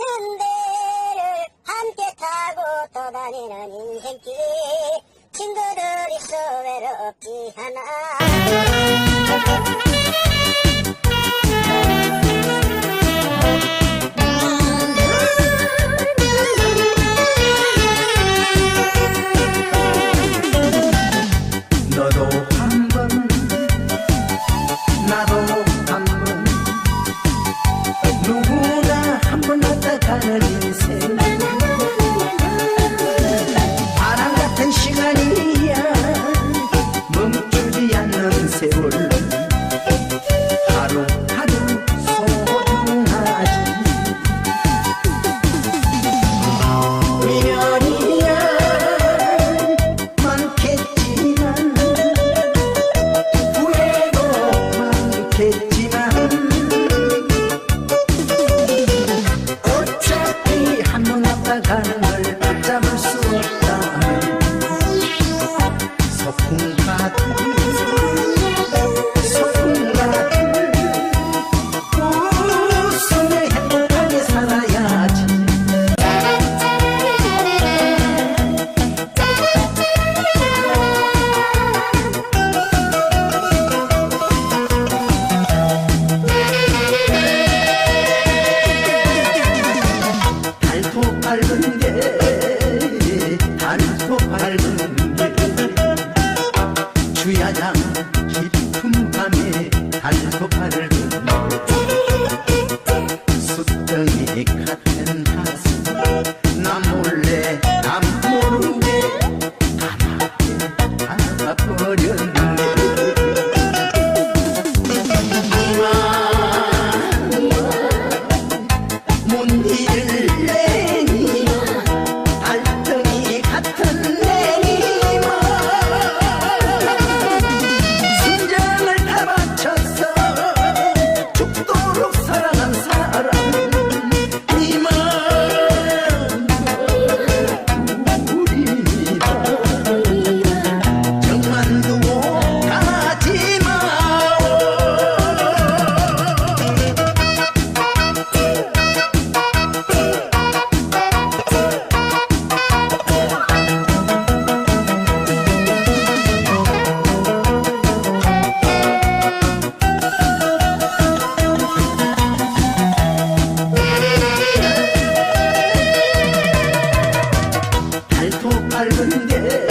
같은 배를 함께 타고 떠다니는 인생길. 친구들이 소 외롭지 않아. 너도 มา 젊은 게